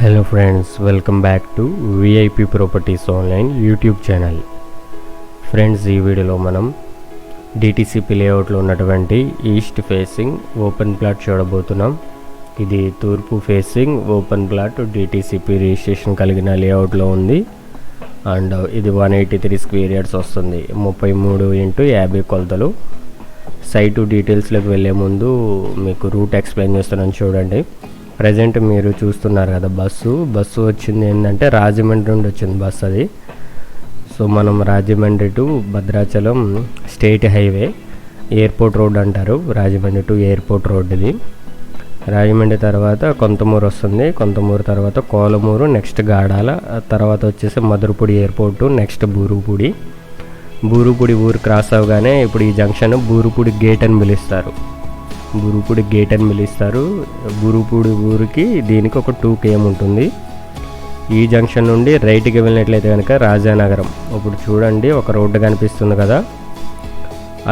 Hello friends welcome back to VIP properties online YouTube channel friends ఈ వీడియోలో మనం DTCP లేఅవుట్లో ఉన్నటువంటి ఈస్ట్ ఫేసింగ్ ఓపెన్ ప్లాట్ చూడబోతున్నాం. ఇది తూర్పు facing open plot DTCP registration కలిగిన లేఅవుట్లో ఉంది. అండ్ ఇది one eighty three square yards వస్తుంది. ముప్పై మూడు ఇంటూ యాభై కొలతలు. సైటు డీటెయిల్స్లోకి వెళ్ళే ముందు మీకు రూట్ ఎక్స్ప్లెయిన్ చేస్తున్నాను చూడండి. ప్రజెంట్ మీరు చూస్తున్నారు కదా బస్సు. బస్సు వచ్చింది ఏంటంటే రాజమండ్రి నుండి వచ్చింది బస్సు అది. సో మనం Rajahmundry to Bhadrachalam state highway airport road అంటారు. రాజమండ్రి టు ఎయిర్పోర్ట్ రోడ్ ఇది. రాజమండ్రి తర్వాత కొంతమూరు వస్తుంది. కొంతమూరు తర్వాత కోలమూరు నెక్స్ట్ గాడాల తర్వాత వచ్చేసి మధురపూడి ఎయిర్పోర్టు నెక్స్ట్ బూరుపూడి. బూరుపూడి ఊరు క్రాస్ అవగానే ఇప్పుడు ఈ జంక్షన్ బూరుపూడి గేట్ అని పిలుస్తారు. గురుపూడి గేట్ అని పిలుస్తారు. గురుపూడి ఊరికి దీనికి ఒక టూ కేఎం ఉంటుంది. ఈ జంక్షన్ నుండి రైట్కి వెళ్ళినట్లయితే కనుక రాజానగరం. ఇప్పుడు చూడండి ఒక రోడ్డు కనిపిస్తుంది కదా.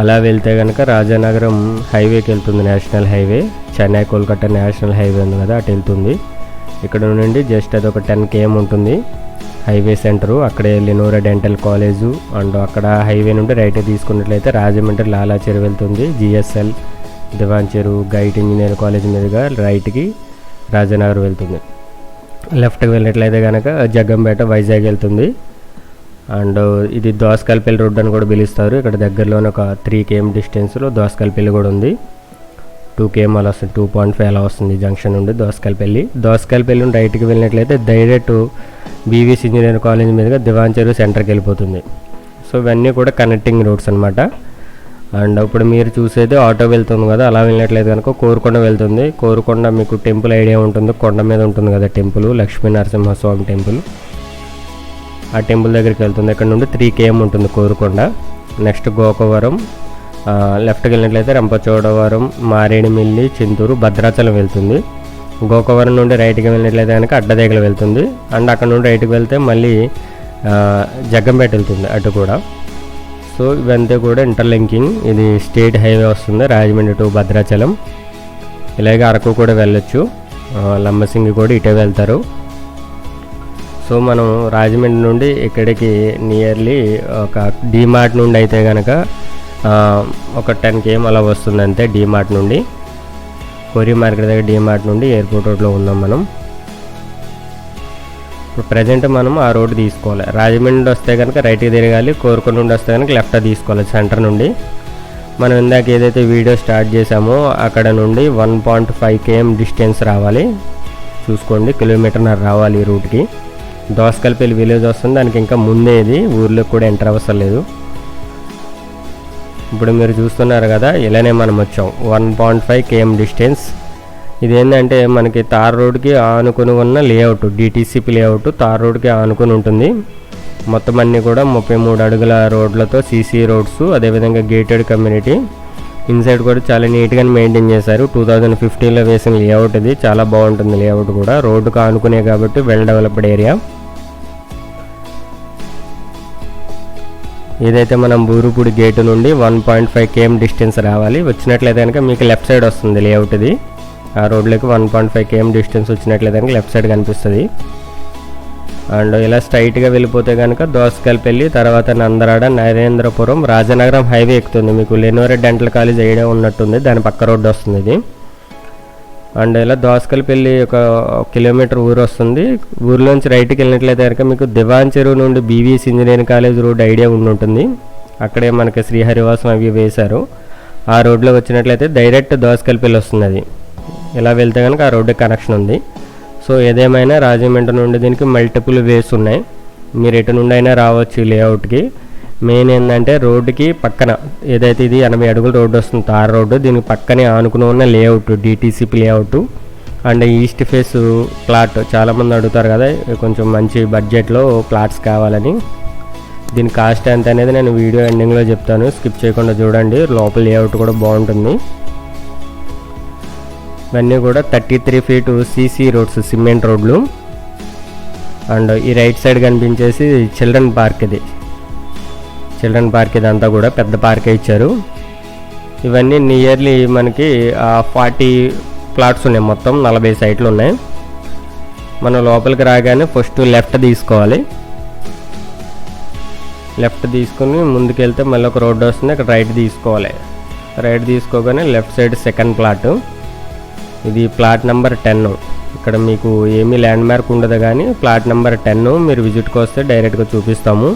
అలా వెళ్తే కనుక రాజానగరం హైవేకి వెళ్తుంది national highway Chennai Kolkata national highway ఉంది కదా అటు వెళ్తుంది. ఇక్కడ నుండి జస్ట్ అది ఒక టెన్ కేఎం ఉంటుంది. హైవే సెంటరు అక్కడే లినోరా డెంటల్ కాలేజు అండ్ అక్కడ హైవే నుండి రైట్ తీసుకున్నట్లయితే రాజమండ్రి లాలాచెరు వెళ్తుంది జిఎస్ఎల్ దివాన్ చెరువు గైట్ ఇంజనీర్ కాలేజ్ మీదుగా రైట్కి రాజనగర్ వెళ్తుంది. లెఫ్ట్కి వెళ్ళినట్లయితే కనుక జగ్గంపేట వైజాగ్ వెళ్తుంది. అండ్ ఇది దోసకల్పల్లి రోడ్ అని కూడా పిలుస్తారు. ఇక్కడ దగ్గరలోనే ఒక త్రీ కేఎం డిస్టెన్స్లో దోసకల్పల్లి కూడా ఉంది. టూ కేఎం అలా వస్తుంది. టూ పాయింట్ ఫైవ్ అలా వస్తుంది జంక్షన్ నుండి దోసకల్పల్లి దోసకల్పల్లి నుండి రైట్కి వెళ్ళినట్లయితే డైరెక్ట్ బీవీఎస్ ఇంజనీరింగ్ కాలేజ్ మీదుగా దివాన్ చెరువు సెంటర్కి వెళ్ళిపోతుంది. సో ఇవన్నీ కూడా కనెక్టింగ్ రోడ్స్ అనమాట అండ్ ఇప్పుడు మీరు చూసేది ఆటో వెళ్తుంది కదా అలా వెళ్ళినట్లయితే కనుక కోరుకొండ వెళ్తుంది. కోరుకొండ మీకు టెంపుల్ ఐడియా ఉంటుంది కొండ మీద ఉంటుంది కదా టెంపుల్ లక్ష్మీ నరసింహస్వామి టెంపుల్. ఆ టెంపుల్ దగ్గరికి వెళ్తుంది. ఇక్కడ నుండి త్రీ కేఎం ఉంటుంది కోరుకొండ. నెక్స్ట్ గోకవరం లెఫ్ట్కి వెళ్ళినట్లయితే రంపచోడవరం మారేడుమిల్లి చింతూరు భద్రాచలం వెళ్తుంది. గోకవరం నుండి రైట్కి వెళ్ళినట్లయితే కనుక అడ్డదేగలు వెళ్తుంది. అండ్ అక్కడ నుండి రైట్కి వెళ్తే మళ్ళీ జగ్గంపేట వెళ్తుంది అటు కూడా. సో ఇవంతా కూడా ఇంటర్లింకింగ్ ఇది స్టేట్ హైవే వస్తుంది రాజమండ్రి టు భద్రాచలం. ఇలాగే అరకు కూడా వెళ్ళొచ్చు. లంబసింగి కూడా ఇటే వెళ్తారు. సో మనం రాజమండ్రి నుండి ఇక్కడికి నియర్లీ ఒక డీమార్ట్ నుండి అయితే కనుక ఒక టెన్ కేఎం అలా వస్తుంది అంతే డీమార్ట్ నుండి. కొరి మార్కెట్ దగ్గర డీమార్ట్ నుండి ఎయిర్పోర్ట్ రోడ్లో ఉన్నాం మనం. ఇప్పుడు ప్రజెంట్ మనం ఆ రోడ్డు తీసుకోవాలి. రాజమండ్రి నుండి వస్తే కనుక రైట్కి తిరగాలి కోరుకొని నుండి వస్తే కనుక లెఫ్ట్ తీసుకోవాలి సెంటర్ నుండి. మనం ఇందాక ఏదైతే వీడియో స్టార్ట్ చేసామో అక్కడ నుండి one point five KM distance రావాలి. చూసుకోండి కిలోమీటర్నర రావాలి ఈ రూట్కి దోసకల్పల్లి విలేజ్ వస్తుంది దానికి ఇంకా ముందే ఇది. ఊర్లోకి కూడా ఎంటర్ అవసరం లేదు. ఇప్పుడు మీరు చూస్తున్నారు కదా ఇలానే మనం వచ్చాం. One point five KM distance ఇదేంటంటే మనకి తార్ రోడ్కి ఆనుకుని ఉన్న లేఅవుట్ డిటీసీపీ లేఅవుట్ తార్ రోడ్కి ఆనుకుని ఉంటుంది. మొత్తం అన్నీ కూడా ముప్పై మూడు అడుగుల రోడ్లతో సీసీ రోడ్స్ అదేవిధంగా గేటెడ్ కమ్యూనిటీ. ఇన్సైడ్ కూడా చాలా నీట్గా మెయింటైన్ చేశారు. టూ థౌజండ్ ఫిఫ్టీన్లో వేసిన లేఅవుట్ ఇది. చాలా బాగుంటుంది లేఅవుట్ కూడా. రోడ్డుకు ఆనుకునే కాబట్టి వెల్ డెవలప్డ్ ఏరియా. ఏదైతే మనం బూరుపూడి గేటు నుండి one point five KM distance రావాలి వచ్చినట్లయితే కనుక మీకు లెఫ్ట్ సైడ్ వస్తుంది లేఅవుట్ ఇది. రోడ్లోకి one point five KM distance వచ్చినట్లయితే కనుక లెఫ్ట్ సైడ్ కనిపిస్తుంది. అండ్ ఇలా స్ట్రైట్గా వెళ్ళిపోతే కనుక దోసకల్పల్లి తర్వాత నందరాడ నరేంద్రపురం రాజనగరం హైవే ఎక్కుతుంది. మీకు లెనోరే డెంటల్ కాలేజ్ ఐడియా ఉన్నట్టుంది. దాని పక్క రోడ్డు వస్తుంది ఇది. అండ్ ఇలా దోసకల్పల్లి ఒక కిలోమీటర్ ఊరు వస్తుంది. ఊర్లోంచి రైట్కి వెళ్ళినట్లయితే కనుక మీకు దివాన్ చెరువు నుండి BVS engineering college road idea ఉండి ఉంటుంది అక్కడే మనకి శ్రీహరివాసం అవి వేశారు. ఆ రోడ్లో వచ్చినట్లయితే డైరెక్ట్ దోసకల్పల్లి వస్తుంది అది. ఇలా వెళ్తే కనుక ఆ రోడ్డు కనెక్షన్ ఉంది. సో ఏదేమైనా రాజమండ్రి నుండి దీనికి మల్టిపుల్ వేస్ ఉన్నాయి. మీరు ఎటు నుండి అయినా రావచ్చు ఈ లేఅవుట్కి మెయిన్ ఏంటంటే రోడ్డుకి పక్కన ఏదైతే ఇది ఎనభై అడుగుల రోడ్డు వస్తుంది తార్ రోడ్డు దీనికి పక్కనే ఆనుకుని ఉన్న layout DTCP layout and east face plot చాలామంది అడుగుతారు కదా కొంచెం మంచి బడ్జెట్లో ప్లాట్స్ కావాలని. దీని కాస్ట్ ఎంత అనేది నేను వీడియో ఎండింగ్లో చెప్తాను. స్కిప్ చేయకుండా చూడండి లోపల లేఅవుట్ కూడా బాగుంటుంది. ఇవన్నీ కూడా thirty three feet CC roads cement రోడ్లు. అండ్ ఈ రైట్ సైడ్ కనిపించేసి చిల్డ్రన్ పార్క్ ఇది. చిల్డ్రన్ పార్క్ ఇదంతా కూడా పెద్ద పార్కే ఇచ్చారు. ఇవన్నీ నియర్లీ మనకి ఫార్టీ ప్లాట్స్ ఉన్నాయి మొత్తం నలభై సైట్లు ఉన్నాయి. మనం లోపలికి రాగానే ఫస్ట్ లెఫ్ట్ తీసుకోవాలి. లెఫ్ట్ తీసుకుని ముందుకెళ్తే మళ్ళీ ఒక రోడ్డు వస్తుంది అక్కడ రైట్ తీసుకోవాలి. రైట్ తీసుకోగానే లెఫ్ట్ సైడ్ సెకండ్ ప్లాట్. ఇది ప్లాట్ నెంబర్ టెన్. ఇక్కడ మీకు ఏమీ ల్యాండ్ మార్క్ ఉండదు కానీ ప్లాట్ నెంబర్ టెన్ మీరు విజిట్కి వస్తే డైరెక్ట్గా చూపిస్తాము.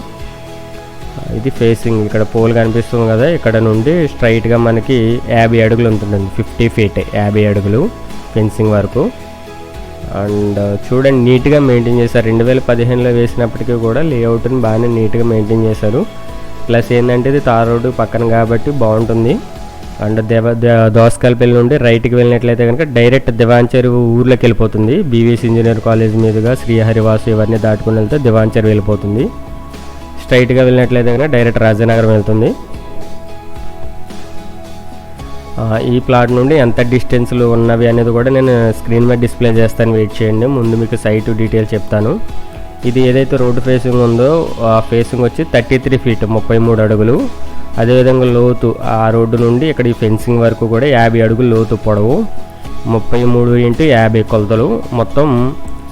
ఇది ఫేసింగ్. ఇక్కడ పోల్ కనిపిస్తుంది కదా ఇక్కడ నుండి స్ట్రైట్గా మనకి యాభై అడుగులు ఉంటుందండి. ఫిఫ్టీ ఫీట్ యాభై అడుగులు ఫెన్సింగ్ వరకు. అండ్ చూడండి నీట్గా మెయింటైన్ చేశారు. రెండు వేల పదిహేనులో వేసినప్పటికీ కూడా లేఅవుట్ని బాగానే నీట్గా మెయింటైన్ చేశారు. ప్లస్ ఏంటంటే ఇది తార్ రోడ్డు పక్కన కాబట్టి బాగుంటుంది. అండ్ దేవ దే- పెళ్ళి నుండి రైట్కి వెళ్ళినట్లయితే కనుక డైరెక్ట్ దివాంచర్ ఊర్లోకి వెళ్ళిపోతుంది. బీవీఎస్ ఇంజనీర్ కాలేజ్ మీదుగా శ్రీహరివాసు ఇవన్నీ దాటుకుని వెళ్తే దివాంచర్ వెళ్ళిపోతుంది. స్ట్రైట్గా వెళ్ళినట్లయితే కనుక డైరెక్ట్ రాజానగరం వెళ్తుంది. ఈ ప్లాట్ నుండి ఎంత డిస్టెన్స్లు ఉన్నవి అనేది కూడా నేను స్క్రీన్ మీద డిస్ప్లే చేస్తాను. వెయిట్ చేయండి. ముందు మీకు సైట్ డీటెయిల్స్ చెప్తాను. ఇది ఏదైతే రోడ్డు ఫేసింగ్ ఉందో ఆ ఫేసింగ్ వచ్చి థర్టీ త్రీ ఫీట్ ముప్పై మూడు అడుగులు. అదేవిధంగా లోతు ఆ రోడ్డు నుండి ఇక్కడ ఈ ఫెన్సింగ్ వరకు కూడా యాభై అడుగులు లోతు పొడవు ముప్పై మూడు ఇంటూ యాభై కొలతలు మొత్తం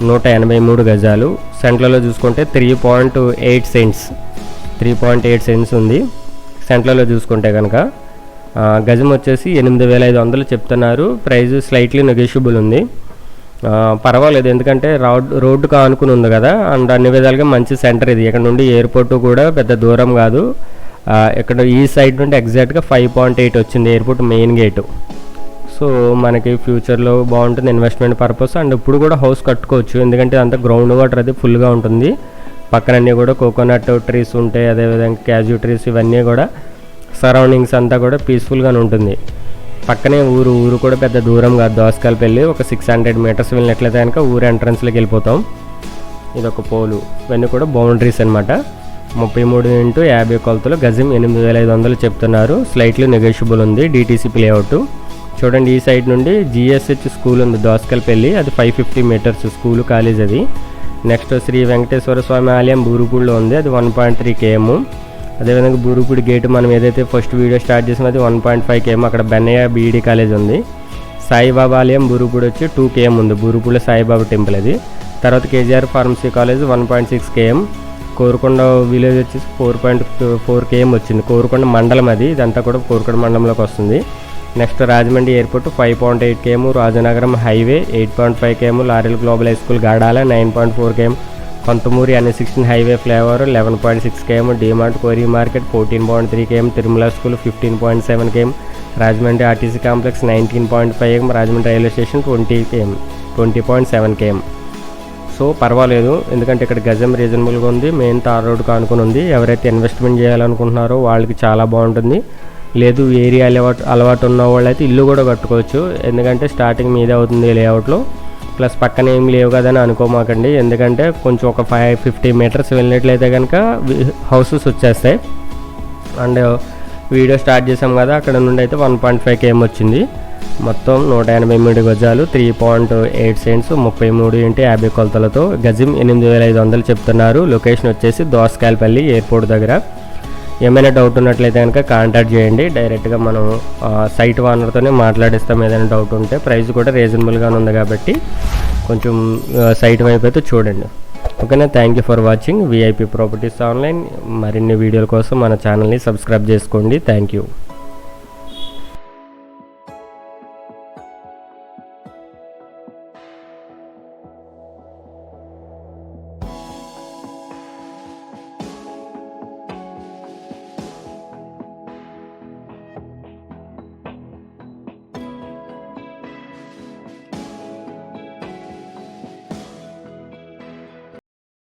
నూట ఎనభై మూడు గజాలు. సెంట్లలో చూసుకుంటే three point eight cents three point eight cents ఉంది. సెంట్లలో చూసుకుంటే కనుక గజం వచ్చేసి ఎనిమిది వేల ఐదు వందలు చెప్తున్నారు. ప్రైస్ స్లైట్లీ నెగోషియబుల్ ఉంది. పర్వాలేదు ఎందుకంటే రోడ్ రోడ్డుకు ఆనుకుని ఉంది కదా. అండ్ అన్ని విధాలుగా మంచి సెంటర్ ఇది. ఇక్కడ నుండి ఎయిర్పోర్ట్ కూడా పెద్ద దూరం కాదు. ఇక్కడ ఈ సైడ్ నుండి ఎగ్జాక్ట్గా ఫైవ్ పాయింట్ ఎయిట్ వచ్చింది ఎయిర్పోర్ట్ మెయిన్ గేటు సో మనకి ఫ్యూచర్లో బాగుంటుంది ఇన్వెస్ట్మెంట్ పర్పస్ అండ్ ఇప్పుడు కూడా హౌస్ కట్టుకోవచ్చు. ఎందుకంటే అంతా గ్రౌండ్ వాటర్ అది ఫుల్గా ఉంటుంది. పక్కనన్నీ కూడా కోకోనట్ ట్రీస్ ఉంటాయి అదేవిధంగా క్యాజు ట్రీస్ ఇవన్నీ కూడా సరౌండింగ్స్ అంతా కూడా పీస్ఫుల్గానే ఉంటుంది. పక్కనే ఊరు ఊరు కూడా పెద్ద దూరం కాదు. దోసకాలపల్లి ఒక సిక్స్ హండ్రెడ్ మీటర్స్ వెళ్ళినట్లయితే కనుక ఊరు ఎంట్రన్స్లోకి వెళ్ళిపోతాం. ఇది ఒక పోలు. ఇవన్నీ కూడా బౌండరీస్ అనమాట ముప్పై మూడు ఇంటూ యాభై కొలతలు గజం ఎనిమిది వేల ఐదు వందలు చెప్తున్నారు. స్లైట్లీ నెగోషియబుల్ ఉంది. డీటీసీ ప్లేఅవుట్ చూడండి ఈ సైడ్ నుండి జిఎస్హెచ్ స్కూల్ ఉంది దోసకల్పల్లి అది five fifty meters school college అది. నెక్స్ట్ శ్రీ వెంకటేశ్వర స్వామి ఆలయం బూరుపూడిలో ఉంది అది వన్ పాయింట్ త్రీ కేఎం అదేవిధంగా బూరుపూడి గేట్ మనం ఏదైతే ఫస్ట్ వీడియో స్టార్ట్ చేసామో అది వన్ పాయింట్ ఫైవ్ కేఎం అక్కడ బెన్నయ్య బీఈడి కాలేజ్ ఉంది. సాయిబాబా ఆలయం బూరుపూడి వచ్చి టూ కేఎం ఉంది బూరుపూడిలో సాయిబాబా టెంపుల్ అది. తర్వాత KGR pharmacy college one point six KM Korukonda village వచ్చేసి ఫోర్ పాయింట్ ఫోర్ కేఎం వచ్చింది. కోరుకొండ మండలం అది. ఇదంతా కూడా కోరుకొండ మండలంలోకి వస్తుంది. Next Rajahmundry airport five point eight KM Rajanagaram highway eight point five KM Laurel global high school Gadala nine point four KM Konthamuri అన్ని sixteen highway flyover eleven point six KM DMart కోరి market fourteen point three KM Tirumala school fifteen point seven KM Rajahmundry RTC complex nineteen point five KM Rajahmundry railway station twenty KM twenty point seven KM so పర్వాలేదు. ఎందుకంటే ఇక్కడ గజం రీజనబుల్గా ఉంది. Main tar road కానుకొని ఉంది. ఎవరైతే investment చేయాలనుకుంటున్నారో వాళ్ళకి చాలా బాగుంటుంది. లేదు ఏరియా అలవాటు అలవాటు ఉన్న వాళ్ళైతే ఇల్లు కూడా కట్టుకోవచ్చు. ఎందుకంటే స్టార్టింగ్ మీదే అవుతుంది లేఅవుట్లో. ప్లస్ పక్కన ఏం లేవు కదని అనుకోమాకండి. ఎందుకంటే కొంచెం ఒక ఫైవ్ ఫిఫ్టీ మీటర్స్ వెళ్ళినట్లయితే కనుక హౌసెస్ వచ్చేస్తాయి. అండ్ వీడియో స్టార్ట్ చేసాం కదా అక్కడ నుండి అయితే వన్ పాయింట్ ఫైవ్ కేఎం వచ్చింది. మొత్తం నూట ఎనభై మూడు గజాలు త్రీ పాయింట్ ఎయిట్ సెంట్స్ ముప్పై మూడు ఇంటి యాభై కొలతలతో గజం ఎనిమిది వేల ఐదు వందలు చెప్తున్నారు. లొకేషన్ వచ్చేసి దోసకాయలపల్లి ఎయిర్పోర్ట్ దగ్గర. ఏమైనా డౌట్ ఉన్నట్లయితే కనుక కాంటాక్ట్ చేయండి. డైరెక్ట్గా మనం సైట్ ఓనర్తోనే మాట్లాడిస్తాం. ఏదైనా డౌట్ ఉంటే ప్రైస్ కూడా రీజనబుల్గానే ఉంది కాబట్టి కొంచెం సైట్ వైపు అయితే చూడండి. ఓకేనా? Thank you for watching VIP properties online మరిన్ని వీడియోల కోసం మన ఛానల్ని సబ్స్క్రైబ్ చేసుకోండి. Thank you